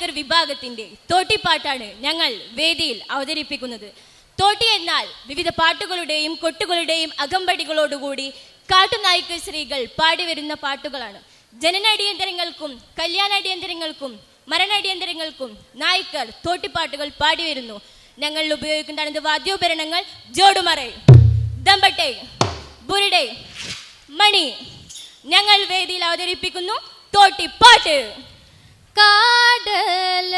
നായ്ക്കർ വിഭാഗത്തിന്റെ തോട്ടിപ്പാട്ടാണ് ഞങ്ങൾ വേദിയിൽ അവതരിപ്പിക്കുന്നത്. തോട്ടി എന്നാൽ വിവിധ പാട്ടുകളുടെയും കൊട്ടുകളുടെയും അകമ്പടികളോടുകൂടി കാട്ടുനായിക്ക് സ്ത്രീകൾ പാടിവരുന്ന പാട്ടുകളാണ്. ജനനടിയന്തരങ്ങൾക്കും കല്യാണാടിയന്തരങ്ങൾക്കും മരണാടിയന്തരങ്ങൾക്കും നായ്ക്കർ തോട്ടിപ്പാട്ടുകൾ പാടി വരുന്നു. ഞങ്ങൾ ഉപയോഗിക്കുന്നതാണ് വാദ്യോപകരണങ്ങൾ ജോടുമറ ദമ്പട്ടെ ബുരുടെ മണി. ഞങ്ങൾ വേദിയിൽ അവതരിപ്പിക്കുന്നു തോട്ടിപ്പാട്ട്. കാടല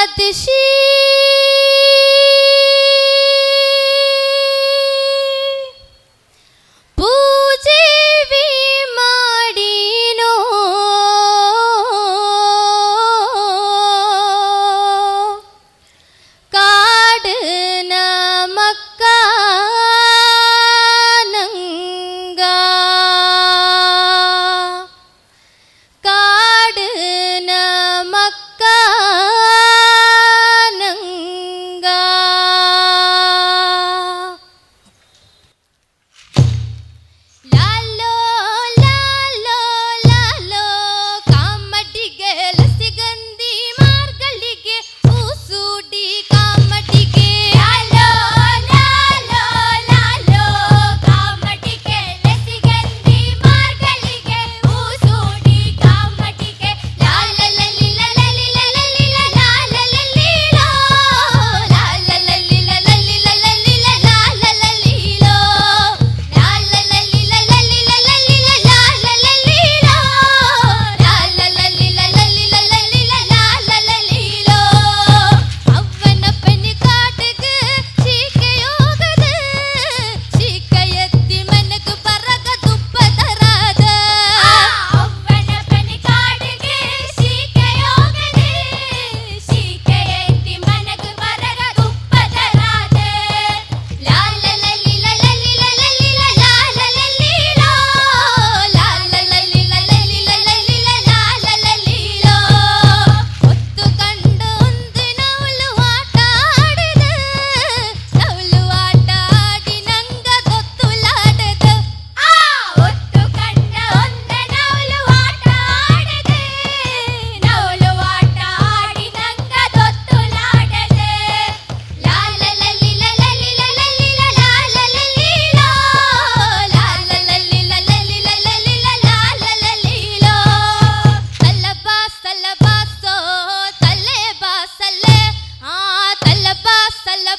বাদশী பல்ல